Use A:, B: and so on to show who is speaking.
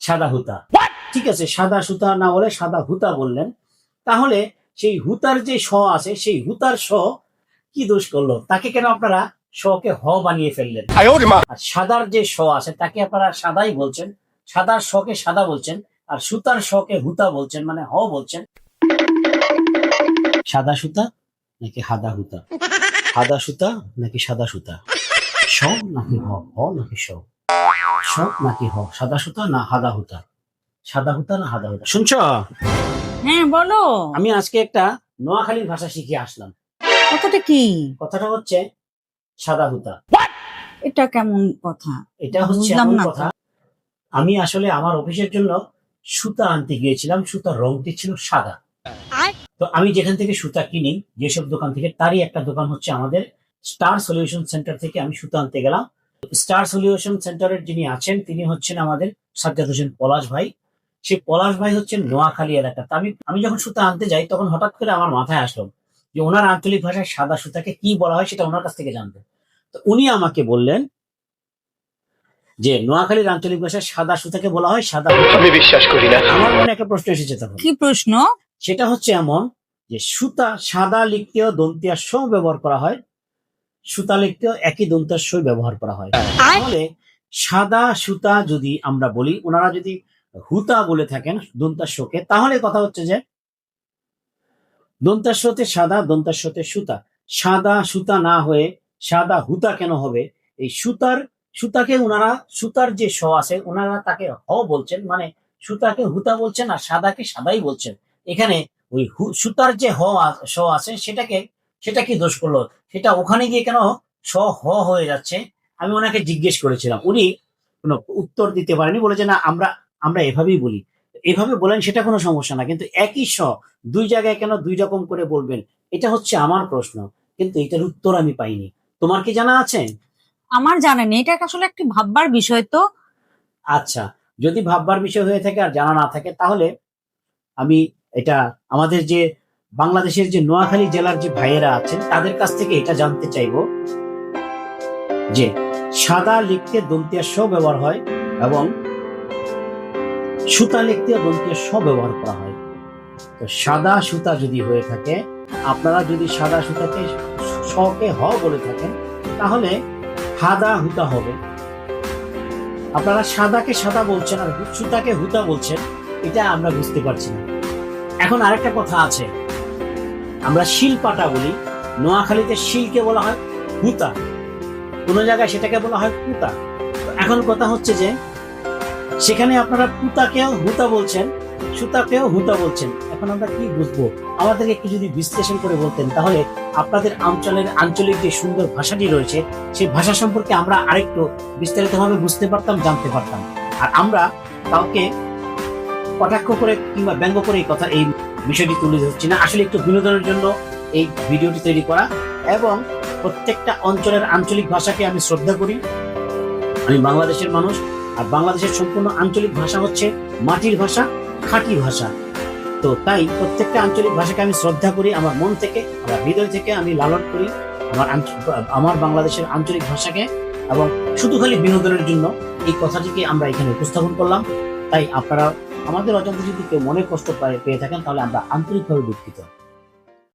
A: সাদা হুতা। ঠিক আছে সাদা সুতা না বলে সাদা হুতা বললেন। তাহলে সেই হুতার যে স আছে সেই হুতার স কি দোষ করল? তাকে কেন আপনারা শকে হ বানিয়ে ফেললেন? আর সাদার যে স আছে তাকে আপনারা সাদাই বলছেন। সাদার শকে সাদা বলছেন আর সুতার শকে হুতা বলছেন মানে হ বলছেন। সাদা সুতা নাকি হাদা হুতা? হাদা সুতা নাকি সাদা সুতা? স নাকি হ হ নাকি স স নাকি হ সাদা সুতা না হাদা হুতা? সাদা হুতা না হাদা হুতা? শুনছ?
B: হ্যাঁ বলো।
A: আমি আজকে একটা নোয়াখালীর ভাষা শিখে আসলাম।
B: কথাটা কি?
A: কথাটা হচ্ছে সাদা হুতা।
B: এটা কেমন কথা?
A: এটা হচ্ছে এমন কথা আমি আসলে আমার অফিসের জন্য সুতা আনতে গিয়েছিলাম সুতার রংটি ছিল সাদা। তো আমি যেখান থেকে সুতা কিনি যেসব দোকান থেকে তারই একটা দোকান হচ্ছে আমাদের স্টার সলিউশন সেন্টার থেকে আমি সুতা আনতে গেলাম। স্টার সলিউশন সেন্টারের যিনি আছেন তিনি হচ্ছেন আমাদের সাজ্জাদ হোসেন পলাশ ভাই। সেই পলাশ ভাই হচ্ছেন নোয়াখালী এলাকা তা আমি আমি যখন সুতা আনতে যাই তখন হঠাৎ করে আমার মাথায় আসলো যে ওনার আঞ্চলিক ভাষায় সাদা সুতাকে কি বলা হয় সেটা ওনার কাছ থেকে জানব তো উনি আমাকে বললেন যে নোয়াখালীর আঞ্চলিক ভাষায় সাদা সুতাকে বলা হয় সাদা
C: আমি বিশ্বাস করি না।
A: আমার মনে একটা প্রশ্ন এসেছে তখন।
B: কি প্রশ্ন?
A: সেটা হচ্ছে এমন যে সুতা সাদা লিখতেও দন্তিয়া স ব্যবহার করা হয় সুতা লিখতেও একই দন্তার সই ব্যবহার করা হয়। তাহলে সাদা সুতা যদি আমরা বলি ওনারা যদি হুতা বলে থাকেন দন্তার শোকে তাহলে কথা হচ্ছে যে দন্তার শোতে সাদা দন্তার শোতে সুতা। সাদা সুতা না হয়ে সাদা হুতা কেন হবে? এই সুতার সুতাকে ওনারা সুতার যে স আছে ওনারা তাকে হ বলছেন মানে সুতাকে হুতা বলছেন আর সাদাকে সাদাই বলছেন। এখানে ওই সুতার যে হ স আছে সেটাকে সেটা কি দোষ করল? সেটা ওখানে গিয়ে কেন স হ হয়ে যাচ্ছে? আমি ওনাকে জিজ্ঞেস করেছিলাম। উনি কোনো উত্তর দিতে পারেনি বলেছে না আমরা আমরা এভাবেই বলি। এভাবে বলেন সেটা কোনো সমস্যা না কিন্তু একই স দুই জায়গায় কেন দুই রকম করে বলবেন? এটা হচ্ছে আমার প্রশ্ন কিন্তু এটার উত্তর আমি পাইনি। তোমার কি জানা আছে?
B: আমার জানা নেই। এটা আসলে একটি ভাববার বিষয় তো।
A: আচ্ছা যদি ভাববার বিষয় হয়ে থাকে আর জানা না থাকে তাহলে আমি এটা আমাদের যে বাংলাদেশের যে নোয়াখালী জেলার যে ভাইয়েরা আছেন, তাদের কাছ থেকে এটা জানতে চাইব যে সাদা লিখতে দন্তিয়া স ব্যবহার হয় এবং সুতা লিখতে দন্তিয়া স ব্যবহার করা হয়। তো সাদা সুতা যদি হয়ে থাকে, আপনারা যদি সাদা সুতাকে শকে হ বলে থাকেন, তাহলে হাদা হুতা হবে। আপনারা সাদাকে সাদা বলছেন আর সুতাকে হুতা বলছেন, এটা আমরা বুঝতে পারছি না। এখন আরেকটা কথা আছে। আমরা শিলপাটা বলি। নোয়াখালীতে শিলকে বলা হয় হুতা কোনো জায়গায় সেটাকে বলা হয় পুতা এখন কথা হচ্ছে যে, সেখানে আপনারা পুতাকেও হুতা বলছেন, সুতাকেও হুতা বলছেন। এখন আমরা কি বুঝব? আমাদেরকে একটু যদি বিশ্লেষণ করে বলতেন, তাহলে আপনাদের অঞ্চলের আঞ্চলিক যে সুন্দর ভাষাটি রয়েছে, সেই ভাষা সম্পর্কে আমরা আরেকটু বিস্তারিতভাবে বুঝতে পারতাম, জানতে পারতাম। আর আমরা কাউকে কটাক্ষ করে কিংবা ব্যঙ্গ করে এই কথা এই বিষয়টি তুলে ধরছি না। আসলে একটু বিনোদনের জন্য এই ভিডিওটি তৈরি করা এবং প্রত্যেকটা অঞ্চলের আঞ্চলিক ভাষাকে আমি শ্রদ্ধা করি। আমি বাংলাদেশের মানুষ আর বাংলাদেশের সম্পূর্ণ আঞ্চলিক ভাষা হচ্ছে মাটির ভাষা, খাঁটি ভাষা। তো তাই প্রত্যেকটা আঞ্চলিক ভাষাকে আমি শ্রদ্ধা করি, আমার মন থেকে, আমার হৃদয় থেকে আমি লালন করি, আমার আমার বাংলাদেশের আঞ্চলিক ভাষাকে এবং শুধু খালি বিনোদনের জন্য এই কথাটিকে আমরা এখানে উপস্থাপন করলাম। তাই আপনারা আমাদের অজান্তে যদি কেউ মনে কষ্ট পায় পেয়ে থাকেন তাহলে আমরা আন্তরিকভাবে দুঃখিত।